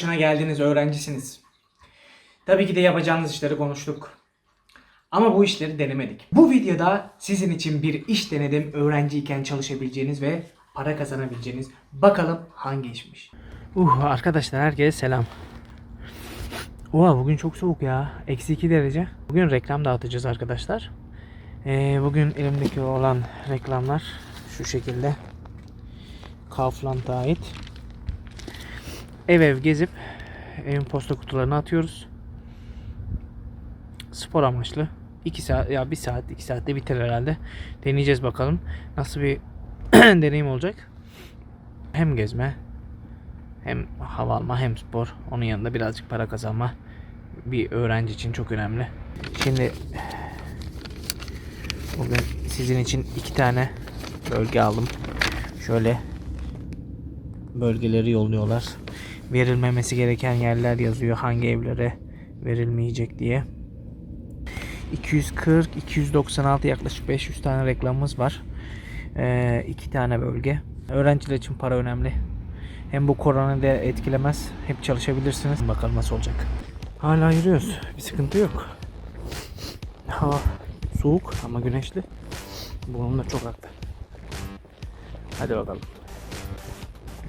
yaşına geldiniz, öğrencisiniz. Tabii ki de yapacağınız işleri konuştuk. Ama bu işleri denemedik. Bu videoda sizin için bir iş denedim. Öğrenciyken çalışabileceğiniz ve para kazanabileceğiniz. Bakalım hangi işmiş. Uh arkadaşlar herkese selam. Oha bugün çok soğuk ya. Eksi 2 derece. Bugün reklam dağıtacağız arkadaşlar. Ee, bugün elimdeki olan reklamlar şu şekilde. Kaufland'a ait. Ev ev gezip evin posta kutularına atıyoruz. Spor amaçlı. 2 saat ya 1 saat 2 saatte biter herhalde. Deneyeceğiz bakalım. Nasıl bir deneyim olacak. Hem gezme hem hava alma hem spor. Onun yanında birazcık para kazanma. Bir öğrenci için çok önemli. Şimdi bugün sizin için iki tane bölge aldım. Şöyle bölgeleri yolluyorlar. Verilmemesi gereken yerler yazıyor. Hangi evlere verilmeyecek diye. 240, 296 yaklaşık 500 tane reklamımız var. Ee, iki tane bölge. Öğrenciler için para önemli. Hem bu korona da etkilemez. Hep çalışabilirsiniz. Bakalım nasıl olacak. Hala yürüyoruz. Bir sıkıntı yok. Hava soğuk ama güneşli. Burnum da çok aktı. Hadi bakalım.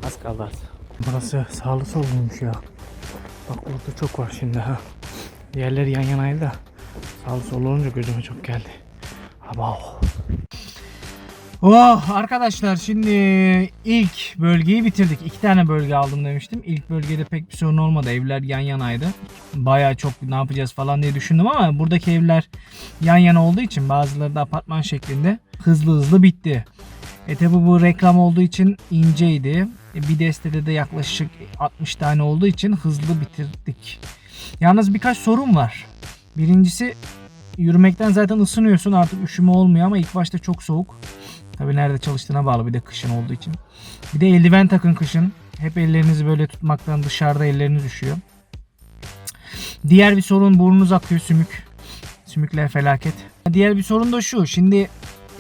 Az kaldı az. Burası sağlı solluymuş ya. Bak burada çok var şimdi ha. Diğerleri yan yanaydı da. Sağlı sollu olunca gözüme çok geldi. Abav. Oh arkadaşlar şimdi ilk bölgeyi bitirdik. İki tane bölge aldım demiştim. İlk bölgede pek bir sorun olmadı. Evler yan yanaydı. Baya çok ne yapacağız falan diye düşündüm ama buradaki evler yan yana olduğu için bazıları da apartman şeklinde hızlı hızlı bitti. E tabi bu reklam olduğu için inceydi. E, bir destede de yaklaşık 60 tane olduğu için hızlı bitirdik. Yalnız birkaç sorun var. Birincisi yürümekten zaten ısınıyorsun artık üşüme olmuyor ama ilk başta çok soğuk. Tabi nerede çalıştığına bağlı bir de kışın olduğu için. Bir de eldiven takın kışın. Hep ellerinizi böyle tutmaktan dışarıda elleriniz üşüyor. Diğer bir sorun burnunuz akıyor sümük. Sümükler felaket. Diğer bir sorun da şu. Şimdi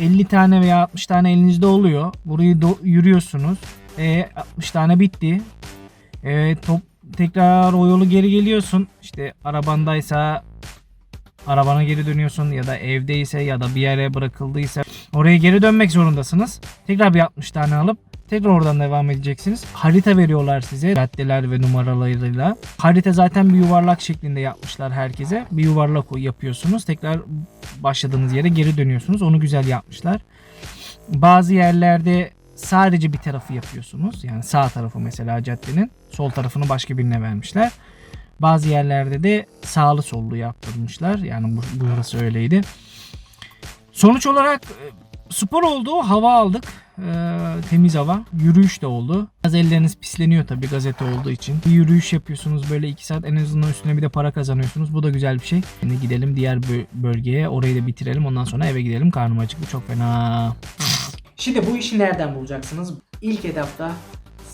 50 tane veya 60 tane elinizde oluyor. Burayı yürüyorsunuz. E 60 tane bitti. E, top, tekrar o yolu geri geliyorsun. İşte arabandaysa arabana geri dönüyorsun ya da evdeyse ya da bir yere bırakıldıysa oraya geri dönmek zorundasınız. Tekrar bir 60 tane alıp tekrar oradan devam edeceksiniz. Harita veriyorlar size caddeler ve numaralarıyla. Harita zaten bir yuvarlak şeklinde yapmışlar herkese. Bir yuvarlak yapıyorsunuz. Tekrar başladığınız yere geri dönüyorsunuz. Onu güzel yapmışlar. Bazı yerlerde sadece bir tarafı yapıyorsunuz. Yani sağ tarafı mesela caddenin. Sol tarafını başka birine vermişler. Bazı yerlerde de sağlı sollu yaptırmışlar. Yani bu, burası öyleydi. Sonuç olarak spor oldu. Hava aldık. Ee, temiz hava. Yürüyüş de oldu. Biraz elleriniz pisleniyor tabii gazete olduğu için. Bir yürüyüş yapıyorsunuz böyle 2 saat en azından üstüne bir de para kazanıyorsunuz. Bu da güzel bir şey. Şimdi gidelim diğer bö- bölgeye. Orayı da bitirelim. Ondan sonra eve gidelim. Karnım acıktı çok fena. Şimdi bu işi nereden bulacaksınız? İlk etapta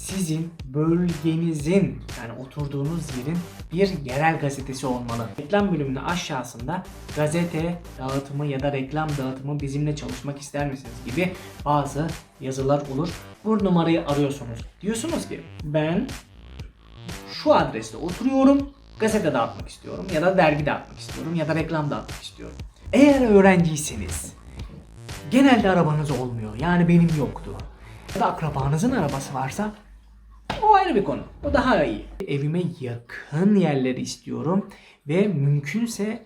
sizin bölgenizin yani oturduğunuz yerin bir yerel gazetesi olmalı. Reklam bölümünün aşağısında gazete dağıtımı ya da reklam dağıtımı bizimle çalışmak ister misiniz gibi bazı yazılar olur. Bu numarayı arıyorsunuz. Diyorsunuz ki ben şu adreste oturuyorum gazete dağıtmak istiyorum ya da dergi dağıtmak istiyorum ya da reklam dağıtmak istiyorum. Eğer öğrenciyseniz genelde arabanız olmuyor. Yani benim yoktu. Ya da akrabanızın arabası varsa o ayrı bir konu. O daha iyi. Evime yakın yerleri istiyorum ve mümkünse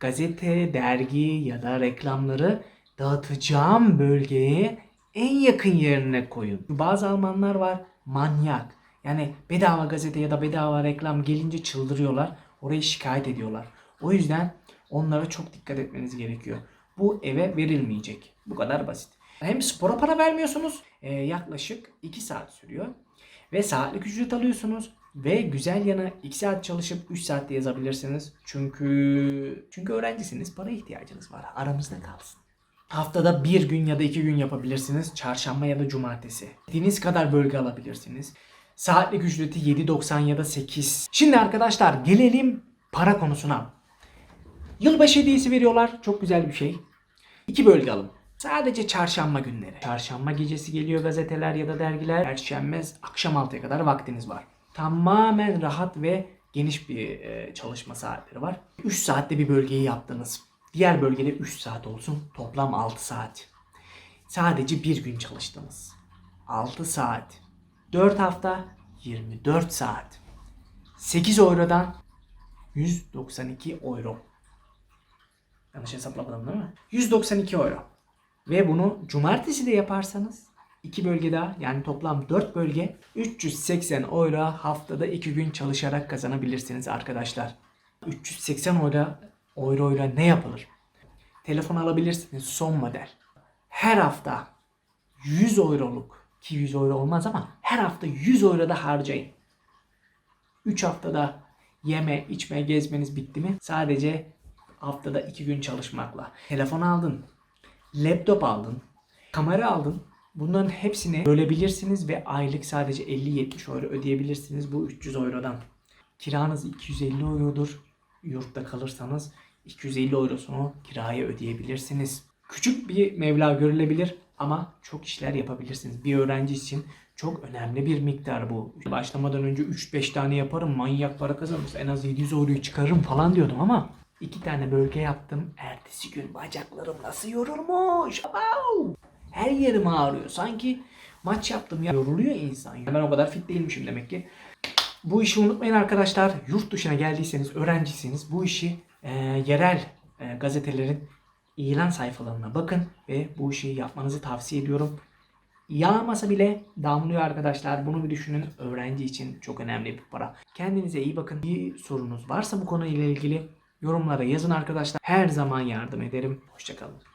gazete, dergi ya da reklamları dağıtacağım bölgeye en yakın yerine koyun. Bazı Almanlar var manyak. Yani bedava gazete ya da bedava reklam gelince çıldırıyorlar. Orayı şikayet ediyorlar. O yüzden onlara çok dikkat etmeniz gerekiyor. Bu eve verilmeyecek. Bu kadar basit. Hem spora para vermiyorsunuz. e, yaklaşık 2 saat sürüyor. Ve saatlik ücret alıyorsunuz. Ve güzel yanı 2 saat çalışıp 3 saatte yazabilirsiniz. Çünkü çünkü öğrencisiniz. Para ihtiyacınız var. Aramızda kalsın. Haftada bir gün ya da iki gün yapabilirsiniz. Çarşamba ya da cumartesi. Dilediğiniz kadar bölge alabilirsiniz. Saatlik ücreti 7.90 ya da 8. Şimdi arkadaşlar gelelim para konusuna. Yılbaşı hediyesi veriyorlar. Çok güzel bir şey. İki bölge alın. Sadece çarşamba günleri. Çarşamba gecesi geliyor gazeteler ya da dergiler. Perşembe akşam 6'ya kadar vaktiniz var. tamamen rahat ve geniş bir e, çalışma saatleri var. 3 saatte bir bölgeyi yaptınız. Diğer bölgede 3 saat olsun. Toplam 6 saat. Sadece bir gün çalıştınız. 6 saat. 4 hafta 24 saat. 8 eurodan 192 euro. Yanlış hesaplamadım değil mi? 192 euro. Ve bunu cumartesi de yaparsanız iki bölge daha yani toplam 4 bölge 380 euro haftada 2 gün çalışarak kazanabilirsiniz arkadaşlar. 380 euro euro ile ne yapılır? Telefon alabilirsiniz son model. Her hafta 100 euroluk ki 100 euro olmaz ama her hafta 100 euro da harcayın. 3 haftada yeme, içme, gezmeniz bitti mi? Sadece haftada 2 gün çalışmakla. Telefon aldın, laptop aldın, kamera aldın. Bunların hepsini bölebilirsiniz ve aylık sadece 50-70 euro ödeyebilirsiniz bu 300 eurodan. Kiranız 250 eurodur. Yurtta kalırsanız 250 eurosunu kiraya ödeyebilirsiniz. Küçük bir meblağ görülebilir ama çok işler yapabilirsiniz. Bir öğrenci için çok önemli bir miktar bu. Başlamadan önce 3-5 tane yaparım, manyak para kazanırım. En az 700 euroyu çıkarırım falan diyordum ama iki tane bölge yaptım. Ertesi gün bacaklarım nasıl yorulmuş. Her yerim ağrıyor. Sanki maç yaptım ya. Yoruluyor insan. Ben o kadar fit değilmişim demek ki. Bu işi unutmayın arkadaşlar. Yurt dışına geldiyseniz, öğrenciyseniz bu işi e, yerel e, gazetelerin ilan sayfalarına bakın ve bu işi yapmanızı tavsiye ediyorum. Yağmasa bile damlıyor arkadaşlar. Bunu bir düşünün. Öğrenci için çok önemli bir para. Kendinize iyi bakın. Bir sorunuz varsa bu konuyla ilgili yorumlara yazın arkadaşlar. Her zaman yardım ederim. Hoşçakalın.